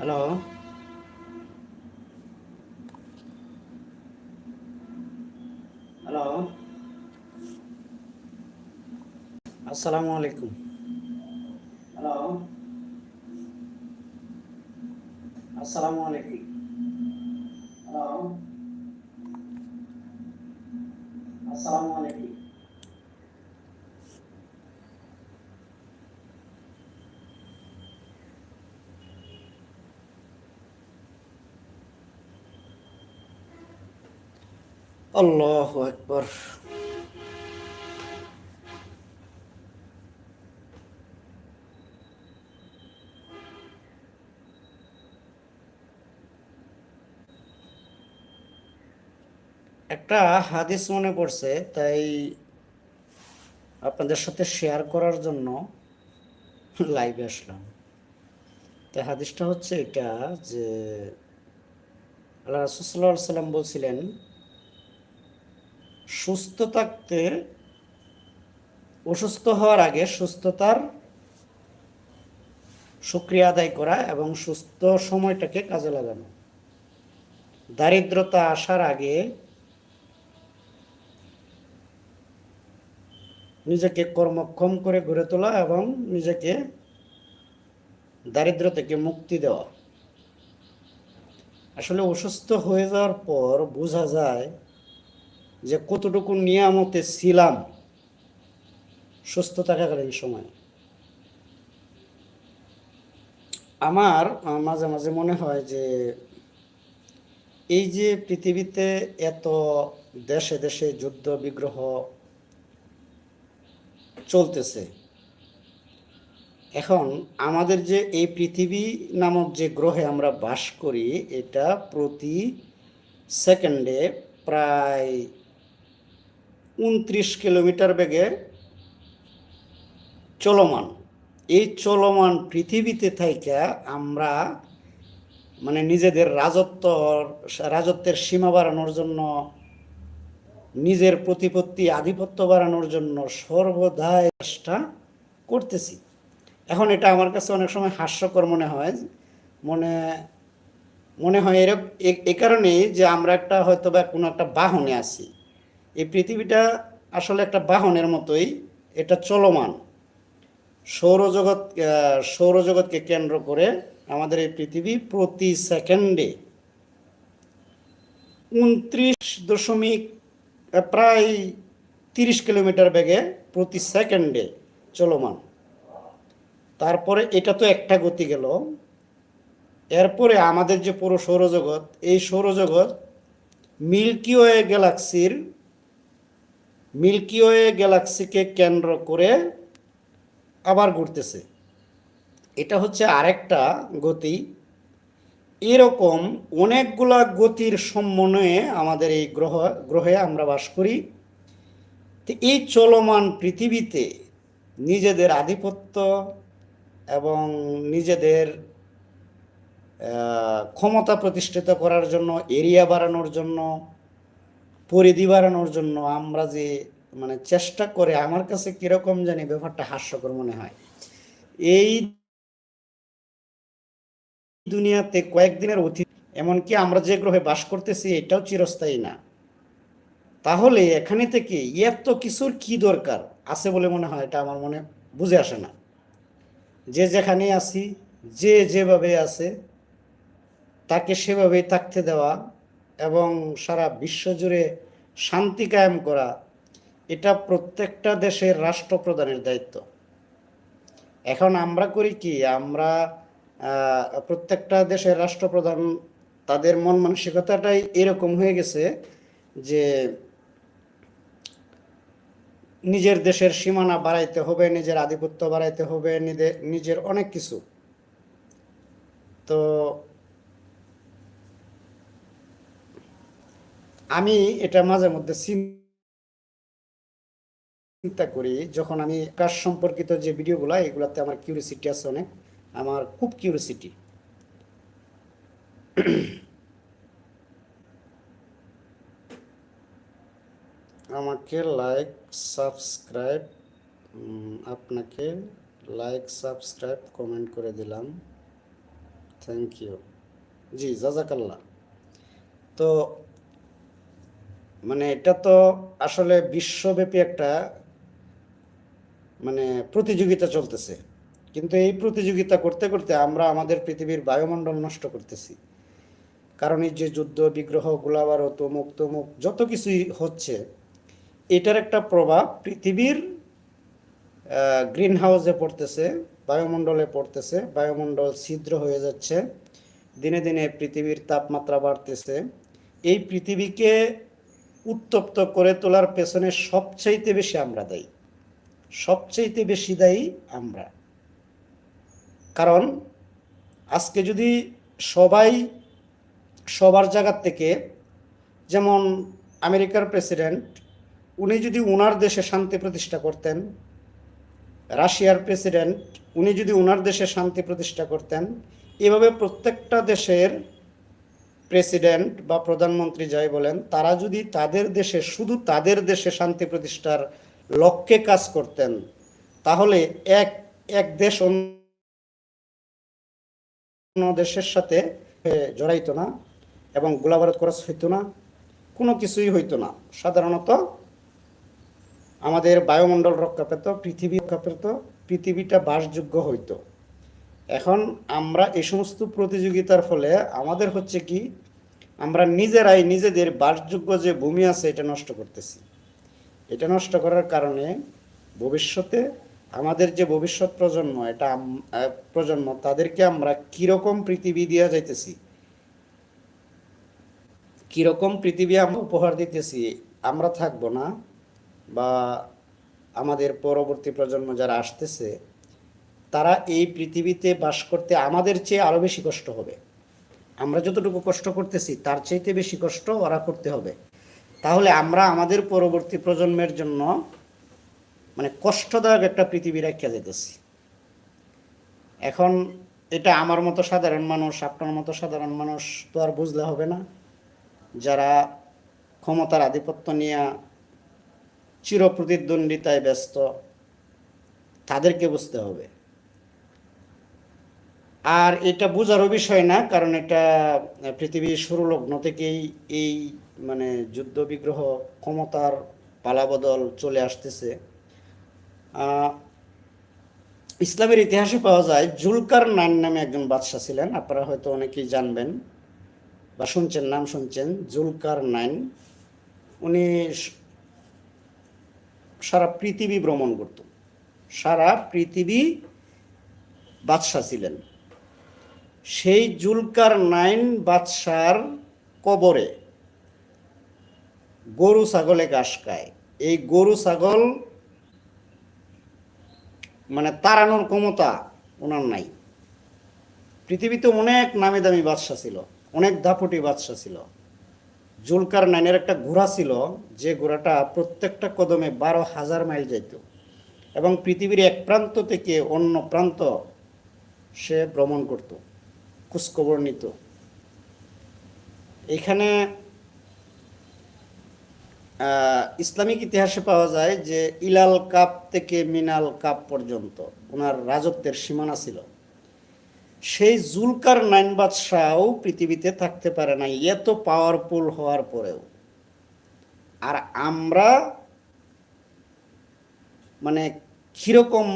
Hello hello আসসালামু আলাইকুম hello আসসালামু আলাইকুম হ্যালো আসসালামু আলাইকুম আল্লাহু আকবার একটা হাদিস মনে পড়ছে, তাই আপনাদের সাথে শেয়ার করার জন্য লাইভে আসলাম। তাই হাদিসটা হচ্ছে এটা যে আল্লাহ সাল্লাম বলছিলেন সুস্থ থাকতে অসুস্থ হওয়ার আগে সুস্থতার সুক্রিয়া আদায় করা এবং সুস্থ সময়টাকে কাজে লাগানো। দারিদ্রতা আসার আগে নিজেকে কর্মক্ষম করে গড়ে তোলা এবং নিজেকে দারিদ্র থেকে মুক্তি দেওয়া। আসলে অসুস্থ হয়ে যাওয়ার পর বোঝা যায় যে কতটুকু নিয়ামতে ছিলাম সুস্থ থাকাকালীন সময়। আমার মাঝে মাঝে মনে হয় যে, এই যে পৃথিবীতে এত দেশে দেশে যুদ্ধ, বিগ্রহ চলতেছে, এখন আমাদের যে এই পৃথিবী নামক যে গ্রহে আমরা বাস করি, এটা প্রতি সেকেন্ডে প্রায় উনত্রিশ কিলোমিটার বেগে চলমান। এই চলমান পৃথিবীতে থাইকা আমরা মানে নিজেদের রাজত্ব, রাজত্বের সীমা বাড়ানোর জন্য, নিজের প্রতিপত্তি আধিপত্য বাড়ানোর জন্য সর্বদাই চেষ্টা করতেছি। এখন এটা আমার কাছে অনেক সময় হাস্যকর মনে হয়। মনে মনে হয় এরকম এ কারণেই যে আমরা একটা হয়তো বা কোনো একটা বাহনে আছি। পৃথিবীটা আসলে একটা বাহনের মতোই, এটা চলমান। সৌরজগৎ সৌরজগৎকে কেন্দ্র করে আমাদের এই পৃথিবী প্রতি সেকেন্ডে উনত্রিশ দশমিক প্রায় তিরিশ কিলোমিটার বেগে প্রতি সেকেন্ডে চলমান। তারপরে এটা তো একটা গতি গেল। এরপরে আমাদের যে পুরো সৌরজগৎ, এই সৌরজগৎ মিল্কি ওয়ে গ্যালাক্সির মিল্কি ওয়ে গ্যালাক্সিকে কেন্দ্র করে আবার ঘুরতেছে। এটা হচ্ছে আরেকটা গতি। এরকম অনেকগুলা গতির সমন্বয়ে আমাদের এই গ্রহ, গ্রহে আমরা বাস করি। তো এই চলমান পৃথিবীতে নিজেদের আধিপত্য এবং নিজেদের ক্ষমতা প্রতিষ্ঠিত করার জন্য, এরিয়া বাড়ানোর জন্য পরিধি বাড়ানোর জন্য আমরা যে মানে চেষ্টা করে, আমার কাছে কীরকম জানি ব্যাপারটা হাস্যকর মনে হয়। এই দুনিয়াতে কয়েকদিনের অতীত, এমনকি আমরা যে গ্রহে বাস করতেছি এটাও চিরস্থায়ী না। তাহলে এখানে থেকে এত কিছুর কি দরকার? আছে বলে মনে হয়, এটা আমার মনে বুঝে আসে না। যে যেখানে আছি, যে যেভাবে আছে, তাকে সেভাবেই থাকতে দেওয়া এবং সারা বিশ্ব জুড়ে শান্তি কায়েম করা, এটা প্রত্যেকটা দেশের রাষ্ট্রপ্রধানের দায়িত্ব। এখন আমরা করি কি, আমরা প্রত্যেকটা দেশের রাষ্ট্রপ্রধান, তাদের মন মানসিকতাটাই এরকম হয়ে গেছে যে নিজের দেশের সীমানা বাড়াইতে হবে, নিজের আধিপত্য বাড়াইতে হবে নিজের অনেক কিছু। তো আমি এটা মাঝে মধ্যে চিন্তা করি, যখন আমি কাজ সম্পর্কিত যে ভিডিওগুলো, এগুলাতে আমার কিউরিসিটি আছে অনেক। আমার খুব কিউরিসিটি আমাকে লাইক সাবস্ক্রাইব আপনাকে লাইক সাবস্ক্রাইব কমেন্ট করে দিলাম। থ্যাংক ইউ জি, জাজাকাল্লাহ। তো মানে এটা তো আসলে বিশ্বব্যাপী একটা মানে প্রতিযোগিতা চলতেছে। কিন্তু এই প্রতিযোগিতা করতে করতে আমরা আমাদের পৃথিবীর বায়ুমণ্ডল নষ্ট করতেছি। কারণ এই যে যুদ্ধ, বিগ্রহ গোলাবারত তমুক তমুক যত কিছুই হচ্ছে, এটার একটা প্রভাব পৃথিবীর গ্রিন হাউসে পড়তেছে, বায়ুমণ্ডলে পড়তেছে, বায়ুমণ্ডল ছিদ্র হয়ে যাচ্ছে, দিনে দিনে পৃথিবীর তাপমাত্রা বাড়তেছে। এই পৃথিবীকে উত্তপ্ত করে তোলার পেছনে সবচাইতে বেশি আমরা দায়ী। সবচাইতে বেশি দায়ী আমরা। কারণ আজকে যদি সবাই সবার জায়গার থেকে, যেমন আমেরিকার প্রেসিডেন্ট, উনি যদি ওনার দেশে শান্তি প্রতিষ্ঠা করতেন, রাশিয়ার প্রেসিডেন্ট, উনি যদি ওনার দেশে শান্তি প্রতিষ্ঠা করতেন, এভাবে প্রত্যেকটা দেশের প্রেসিডেন্ট বা প্রধানমন্ত্রী যাই বলেন, তারা যদি তাদের দেশে, শুধু তাদের দেশে শান্তি প্রতিষ্ঠার লক্ষ্যে কাজ করতেন, তাহলে এক এক দেশ অন্য দেশের সাথে জড়াইতো না এবং গোলাবারত খরচ হইতো না, কোনো কিছুই হইতো না। সাধারণত আমাদের বায়ুমণ্ডল রক্ষা পেত, পৃথিবী রক্ষা পেত, পৃথিবীটা বাসযোগ্য হইতো। এখন আমরা এই সমস্ত প্রতিযোগিতার ফলে আমাদের হচ্ছে কি, আমরা নিজেরাই নিজেদের বাসযোগ্য যে ভূমি আছে, এটা নষ্ট করতেছি। এটা নষ্ট করার কারণে ভবিষ্যতে আমাদের যে ভবিষ্যৎ প্রজন্ম, এটা প্রজন্ম, তাদেরকে আমরা কীরকম পৃথিবী দিয়া যাইতেছি, কীরকম পৃথিবী আমরা উপহার দিতেছি, আমরা থাকব না, বা আমাদের পরবর্তী প্রজন্ম যারা আসতেছে তারা এই পৃথিবীতে বাস করতে আমাদের চেয়ে আরও বেশি কষ্ট হবে। আমরা যতটুকু কষ্ট করতেছি, তার চাইতে বেশি কষ্ট ওরা করতে হবে। তাহলে আমরা আমাদের পরবর্তী প্রজন্মের জন্য মানে কষ্টদায়ক একটা পৃথিবী রেখে যেতেছি এখন এটা আমার মতো সাধারণ মানুষ, আপনার মতো সাধারণ মানুষ তো আর বুঝলে হবে না। যারা ক্ষমতার আধিপত্য নিয়ে চিরপ্রতিদ্বন্দ্বিতায় ব্যস্ত, তাদেরকে বুঝতে হবে। আর এটা বোঝারও বিষয় না, কারণ এটা পৃথিবীর শুরু লগ্ন থেকেই এই মানে যুদ্ধ বিগ্রহ ক্ষমতার পালাবদল চলে আসতেছে। ইসলামের ইতিহাসে পাওয়া যায়, জুলকার নান নামে একজন বাদশাহ ছিলেন, আপনারা হয়তো অনেকেই জানবেন বা শুনছেন, নাম শুনছেন, জুলকার নাইন। উনি সারা পৃথিবী ভ্রমণ করত। সারা পৃথিবী বাদশাহ ছিলেন। সেই জুলকার নাইন বাদশার কবরে গরু ছাগলে ঘাস খায়। এই গরু ছাগল মানে তাড়ানোর ক্ষমতা ওনার নাই। পৃথিবীতে অনেক নামি দামি বাদশা ছিল, অনেক দাপটি বাদশা ছিল। জুলকার নাইনের একটা ঘোড়া ছিল, যে ঘোড়াটা প্রত্যেকটা কদমে বারো হাজার মাইল যাইত এবং পৃথিবীর এক প্রান্ত থেকে অন্য প্রান্ত সে ভ্রমণ করত। খোঁজখবর নিত। এখানে ইসলামিক ইতিহাসে পাওয়া যায় যে ইলাল কাপ থেকে মিনাল কাপ পর্যন্ত ওনার রাজত্বের সীমানা ছিল। সেই জুলকার নাইন বাদশাহও পৃথিবীতে থাকতে পারে না এত পাওয়ারফুল হওয়ার পরেও। আর আমরা মানে কীরকম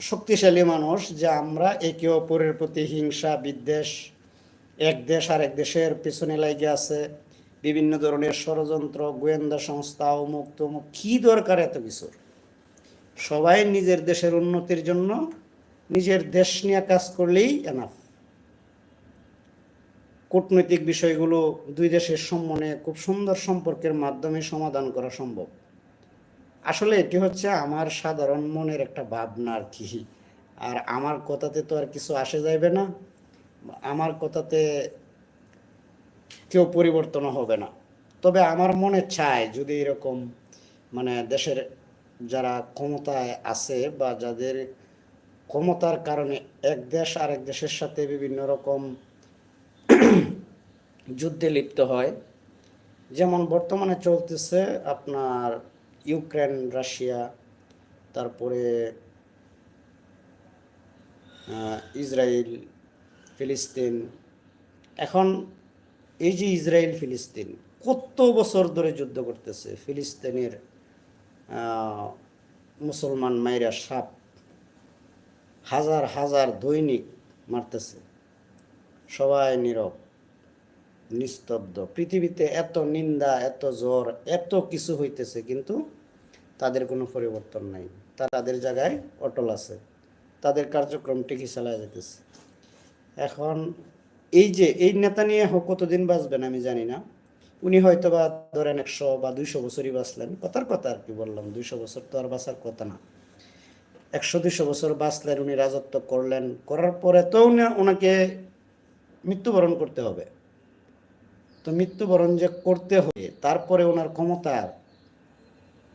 শক্তিশালী মানুষ যে আমরা একে অপরের প্রতি হিংসা, বিদ্বেষ, এক দেশ আর এক দেশের পেছনে লাগে আছে, বিভিন্ন ধরনের ষড়যন্ত্র, গোয়েন্দা সংস্থা, অমুক তমুক, কী দরকার এত কিছুর? সবাই নিজের দেশের উন্নতির জন্য নিজের দেশ নিয়ে কাজ করলেই এনাফ কূটনৈতিক বিষয়গুলো দুই দেশের সম্মানে খুব সুন্দর সম্পর্কের মাধ্যমে সমাধান করা সম্ভব। আসলে এটি হচ্ছে আমার সাধারণ মনের একটা ভাবনা আর কি। আর আমার কথাতে তো আর কিছু আসে যাইবে না। আমার কথাতে কেউ পরিবর্তন হবে না। তবে আমার মনে চায় যদি এরকম মানে দেশের যারা ক্ষমতায় আছে বা যাদের ক্ষমতার কারণে এক দেশ আরেক দেশের সাথে বিভিন্ন রকম যুদ্ধে লিপ্ত হয়, যেমন বর্তমানে চলতেছে আপনার ইউক্রেন, রাশিয়া, তারপরে ইসরায়েল ফিলিস্তিন। এখন এই যে ইসরায়েল ফিলিস্তিন, কত বছর ধরে যুদ্ধ করতেছে? ফিলিস্তিনের মুসলমান মায়েরা সাপ হাজার হাজার দৈনিক মারতেছে। সবাই নীরব, নিস্তব্ধ। পৃথিবীতে এত নিন্দা, এত জ্বর, এত কিছু হইতেছে, কিন্তু তাদের কোনো পরিবর্তন নাই। তারা তাদের জায়গায় অটল আছে। তাদের কার্যক্রম ঠিকই চালায় যেতেছে। এখন এই যে, এই নেতা নিয়ে হোক কতদিন বাঁচবেন আমি জানি না। উনি হয়তো বা ধরেন একশো বা দুইশো বছরই বাঁচলেন। কথার কথা আর কি বললাম, দুইশো বছর তো আর বাঁচার কথা না। একশো, দুইশো বছর বাঁচলেন, উনি রাজত্ব করলেন। করার পরে তো উনি- ওনাকে মৃত্যুবরণ করতে হবে। তো মৃত্যুবরণ যে করতে হবে, তারপরে ওনার ক্ষমতা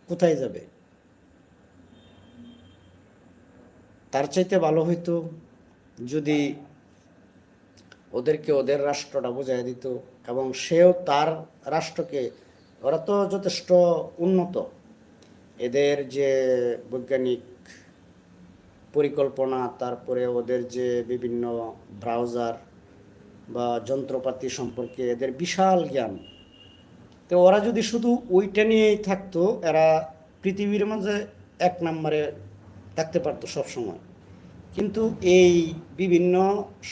কোথায় যাবে? তার চাইতে ভালো হইতো যদি ওদেরকে ওদের রাষ্ট্রটা বোঝাই দিত এবং সেও তার রাষ্ট্রকে, ওরা তো যথেষ্ট উন্নত। এদের যে বৈজ্ঞানিক পরিকল্পনা, তারপরে ওদের যে বিভিন্ন ব্রাউজার বা যন্ত্রপাতি সম্পর্কে এদের বিশাল জ্ঞান। তো ওরা যদি শুধু ওইটা নিয়েই থাকতো, এরা পৃথিবীর মাঝে এক নম্বরে থাকতে পারতো সব সময় কিন্তু এই বিভিন্ন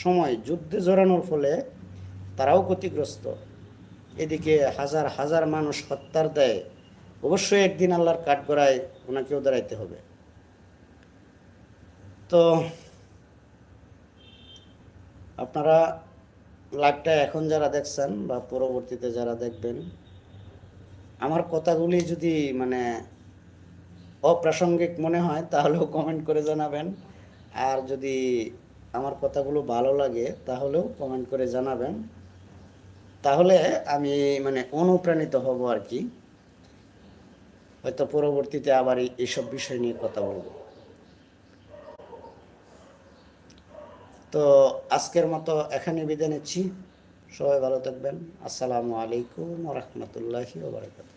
সময় যুদ্ধে জড়ানোর ফলে তারাও ক্ষতিগ্রস্ত। এদিকে হাজার হাজার মানুষ হত্যার দেয় অবশ্যই একদিন আল্লাহর কাঠগড়ায় ওনাকেও দাঁড়াইতে হবে। তো আপনারা লাইভটা এখন যারা দেখছেন বা পরবর্তীতে যারা দেখবেন আমার কথাগুলি যদি মানে অপ্রাসঙ্গিক মনে হয়, তাহলেও কমেন্ট করে জানাবেন। আর যদি আমার কথাগুলো ভালো লাগে, তাহলেও কমেন্ট করে জানাবেন। তাহলে আমি মানে অনুপ্রাণিত হব আর কি। হয়তো পরবর্তীতে আবার এইসব বিষয় নিয়ে কথা বলব। তো আজকের মতো এখানে বিদায় নিচ্ছি। সবাই ভালো থাকবেন। আসসালামু আলাইকুম রহমতুল্লাহি ওবরাকাতুহ